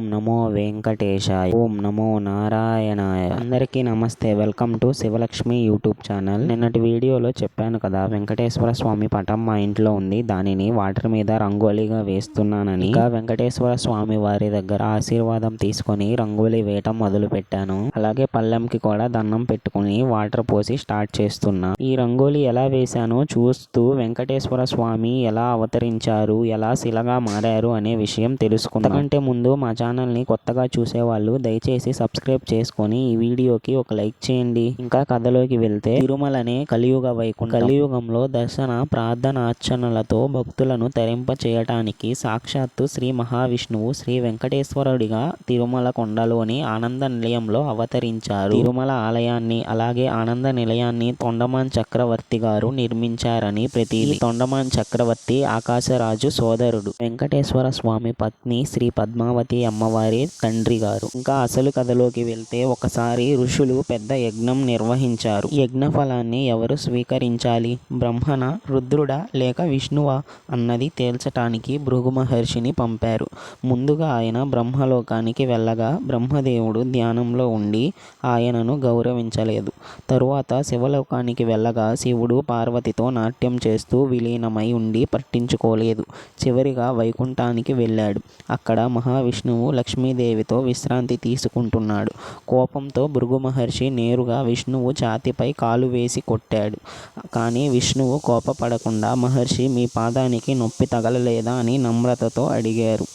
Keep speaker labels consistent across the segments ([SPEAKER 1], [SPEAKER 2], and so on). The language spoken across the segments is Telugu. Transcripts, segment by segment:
[SPEAKER 1] ఓం నమో వెంకటేశాయ. ఓం నమో నారాయణాయ. అందరికీ నమస్తే. Welcome to Sivalakshmi YouTube channel. నిన్నటి వీడియోలో చెప్పాను కదా వెంకటేశ్వర స్వామి పటం మా ఇంట్లో ఉంది. దానిని వాటర్ మీద రంగోలీగా వేస్తున్నానని. ఇంకా వెంకటేశ్వర స్వామి వారి దగ్గర ఆశీర్వాదం తీసుకొని రంగోలీ వేయటం మొదలు పెట్టాను అలాగే పళ్ళెంకి కూడా దండం పెట్టుకుని వాటర్ పోసి స్టార్ట్ చేస్తున్నా. ఈ రంగోలీ ఎలా వేశానో చూస్తూ వెంకటేశ్వర స్వామి ఎలా అవతరించారు ఎలా శిలగా మారారు అనే విషయం తెలుసుకుందాం అంటే ముందు మా ఛానల్ని కొత్తగా చూసేవాళ్ళు దయచేసి సబ్స్క్రైబ్ చేసుకొని ఈ వీడియోకి ఒక లైక్ చేయండి. ఇంకా కథలోకి వెళ్తే తిరుమలనే కలియుగ వైకుంఠ. కలియుగంలో దర్శన ప్రార్థన అర్చనలతో భక్తులను తరింప చేయటానికి సాక్షాత్తు శ్రీ మహావిష్ణువు శ్రీ వెంకటేశ్వరుడిగా తిరుమల కొండలోని ఆనంద నిలయంలో అవతరించారు. తిరుమల ఆలయాన్ని అలాగే ఆనంద నిలయాన్ని తొండమాన్ చక్రవర్తి గారు నిర్మించారని ప్రతి తొండమాన్ చక్రవర్తి ఆకాశరాజు సోదరుడు. వెంకటేశ్వర స్వామి పత్ని శ్రీ పద్మావతి అమ్మ అమ్మవారి తండ్రి గారు. ఇంకా అసలు కథలోకి వెళ్తే ఒకసారి ఋషులు పెద్ద యజ్ఞం నిర్వహించారు. యజ్ఞ ఫలాన్ని ఎవరు స్వీకరించాలి? బ్రహ్మణ రుద్రుడా లేక విష్ణువా అన్నది తేల్చటానికి భృగు మహర్షిని పంపారు. ముందుగా ఆయన బ్రహ్మలోకానికి వెళ్ళగా బ్రహ్మదేవుడు ధ్యానంలో ఉండి ఆయనను గౌరవించలేదు. తరువాత శివలోకానికి వెళ్ళగా శివుడు పార్వతితో నాట్యం చేస్తూ విలీనమై ఉండి పట్టించుకోలేదు. చివరిగా వైకుంఠానికి వెళ్ళాడు. అక్కడ మహావిష్ణువు లక్ష్మీదేవితో విశ్రాంతి తీసుకుంటున్నాడు. కోపంతో భృగు మహర్షి నేరుగా విష్ణువు ఛాతిపై కాలు వేసి కొట్టాడు. కానీ విష్ణువు కోపపడకుండా మహర్షి మీ పాదానికి నొప్పి తగలలేదా? అని నమ్రతతో అడిగారు.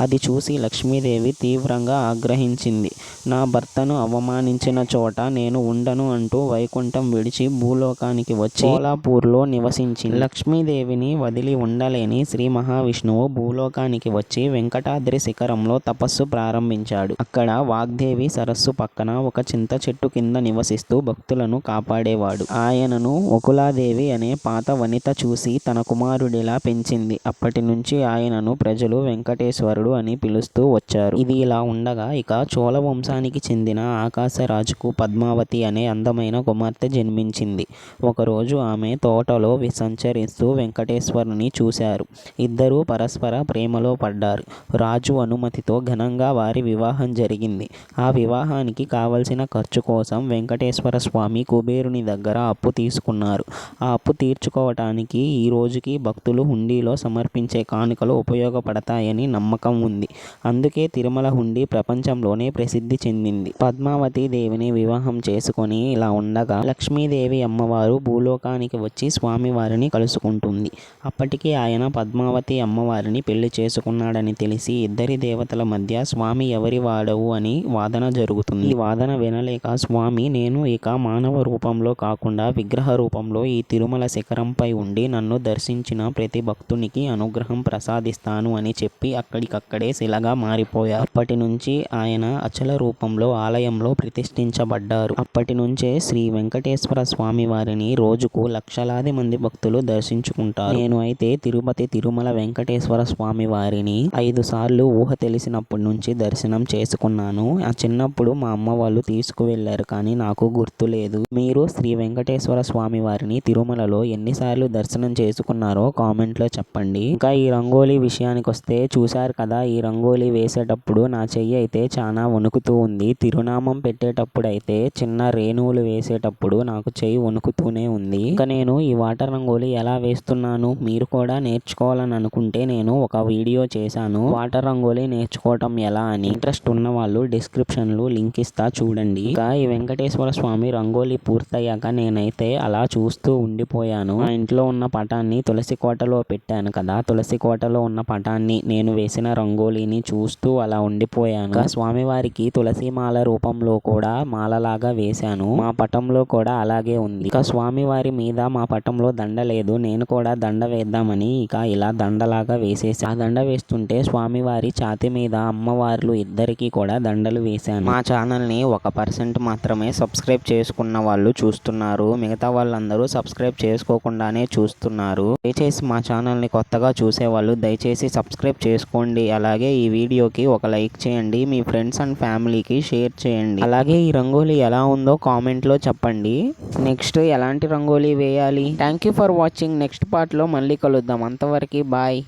[SPEAKER 1] అది చూసి లక్ష్మీదేవి తీవ్రంగా ఆగ్రహించింది. నా భర్తను అవమానించిన చోట నేను ఉండను అంటూ వైకుంఠం విడిచి భూలోకానికి వచ్చి కోలాపూర్లో నివసించి లక్ష్మీదేవిని వదిలి ఉండలేని శ్రీ మహావిష్ణువు భూలోకానికి వచ్చి వెంకటాద్రి శిఖరంలో తపస్సు ప్రారంభించాడు. అక్కడ వాగ్దేవి సరస్సు పక్కన ఒక చింత చెట్టు కింద నివసిస్తూ భక్తులను కాపాడేవాడు. ఆయనను ఒకులాదేవి అనే పాత వనిత చూసి తన కుమారుడిలా పెంచింది. అప్పటి నుంచి ఆయనను ప్రజలు వెంకటేశ్వరుడు అని పిలుస్తూ వచ్చారు. ఇది ఇలా ఉండగా ఇక చోళ వంశానికి చెందిన ఆకాశరాజుకు పద్మావతి అనే అందమైన కుమార్తె జన్మించింది. ఒకరోజు ఆమె తోటలో సంచరిస్తూ వెంకటేశ్వరుని చూశారు. ఇద్దరూ పరస్పర ప్రేమలో పడ్డారు. రాజు అనుమతితో ఘనంగా వారి వివాహం జరిగింది. ఆ వివాహానికి కావలసిన ఖర్చు కోసం వెంకటేశ్వర స్వామి కుబేరుని దగ్గర అప్పు తీసుకున్నారు. ఆ అప్పు తీర్చుకోవటానికి ఈ రోజుకి భక్తులు హుండీలో సమర్పించే కానుకలు ఉపయోగపడతాయని నమ్మకం ఉంది. అందుకే తిరుమల హుండీ ప్రపంచంలోనే ప్రసిద్ధి చెందింది. పద్మావతి దేవిని వివాహం చేసుకొని ఇలా ఉండగా లక్ష్మీదేవి అమ్మవారు భూలోకానికి వచ్చి స్వామివారిని కలుసుకుంటుంది. అప్పటికి ఆయన పద్మావతి అమ్మవారిని పెళ్ళి చేసుకున్నాడని తెలిసి ఇద్దరి దేవతల మధ్య స్వామి ఎవరి వాడవు అని వాదన జరుగుతుంది. ఈ వాదన వినలేక స్వామి నేను ఇక మానవ రూపంలో కాకుండా విగ్రహ రూపంలో ఈ తిరుమల శిఖరంపై ఉండి నన్ను దర్శించిన ప్రతి భక్తునికి అనుగ్రహం ప్రసాదిస్తాను అని చెప్పి అక్కడికక్కడే శిలగా మారిపోయారు. అప్పటి నుంచి ఆయన అచల రూపంలో ఆలయంలో ప్రతిష్ఠించబడ్డారు. అప్పటి నుంచే శ్రీ వెంకటేశ్వర స్వామి వారిని రోజుకు లక్షలాది మంది భక్తులు దర్శించుకుంటారు. నేను అయితే తిరుపతి తిరుమల వెంకటేశ్వర స్వామి వారిని ఐదు సార్లు ఊహ తెలిసినప్పటి నుంచి దర్శనం చేసుకున్నాను. ఆ చిన్నప్పుడు మా అమ్మ వాళ్ళు తీసుకువెళ్ళారు కానీ నాకు గుర్తులేదు మీరు శ్రీ వెంకటేశ్వర స్వామి వారిని తిరుమలలో ఎన్నిసార్లు దర్శనం చేసుకున్నారో కామెంట్లో చెప్పండి. ఇంకా ఈ రంగోలీ విషయానికి వస్తే చూశారు కదా ఈ రంగోలీ వేసేటప్పుడు నా చెయ్యి అయితే చాలా వణుకుతూ ఉంది. తిరునామం పెట్టేటప్పుడు అయితే చిన్న రేణువులు వేసేటప్పుడు నాకు చేయి వణుకుతూనే ఉంది. ఇంకా నేను ఈ వాటర్ రంగోలీ ఎలా వేస్తున్నాను? మీరు కూడా నేర్చుకోవాలని అనుకుంటే నేను ఒక వీడియో చేశాను. వాటర్ రంగోలీ నేర్చుకోవటం ఎలా అని ఇంట్రెస్ట్ ఉన్న వాళ్ళు డిస్క్రిప్షన్లో లింక్ ఇస్తా చూడండి. ఇంకా ఈ వెంకటేశ్వర స్వామి రంగోలీ పూర్తయ్యాక నేనైతే అలా చూస్తూ ఉండిపోయాను. మా ఇంట్లో ఉన్న పటాన్ని తులసి కోటలో పెట్టాను కదా. తులసి కోటలో ఉన్న పటాన్ని నేను వేసిన రంగోలీని చూస్తూ అలా ఉండిపోయాను. స్వామివారికి తులసి తులసిమాల రూపంలో కూడా మాలలాగా వేశాను. మా పటంలో కూడా అలాగే ఉంది. ఇక స్వామివారి మీద మా పటంలో దండ లేదు. నేను కూడా దండ వేద్దామని ఇక ఇలా దండలాగా వేసేసి. ఆ దండ వేస్తుంటే స్వామివారి ఛాతి మీద అమ్మవార్లు ఇద్దరికి కూడా దండలు వేశాను. మా ఛానల్ని ఒక పర్సెంట్ మాత్రమే సబ్స్క్రైబ్ చేసుకున్న వాళ్ళు చూస్తున్నారు. మిగతా వాళ్ళందరూ సబ్స్క్రైబ్ చేసుకోకుండానే చూస్తున్నారు. దయచేసి మా ఛానల్ని కొత్తగా చూసే వాళ్ళు దయచేసి సబ్స్క్రైబ్ చేసుకోండి. అలాగే ఈ వీడియోకి ఒక లైక్ చేయండి. మీ ఫ్రెండ్స్ అండ్ ఫ్యామిలీ మందికి షేర్ చేయండి. అలాగే ఈ రంగోలీ ఎలా ఉందో కామెంట్లో చెప్పండి. నెక్స్ట్ ఎలాంటి రంగోలీ వేయాలి? Thank you for watching. Next పార్ట్లో మళ్ళీ కలుద్దాం. అంతవరకు బాయ్.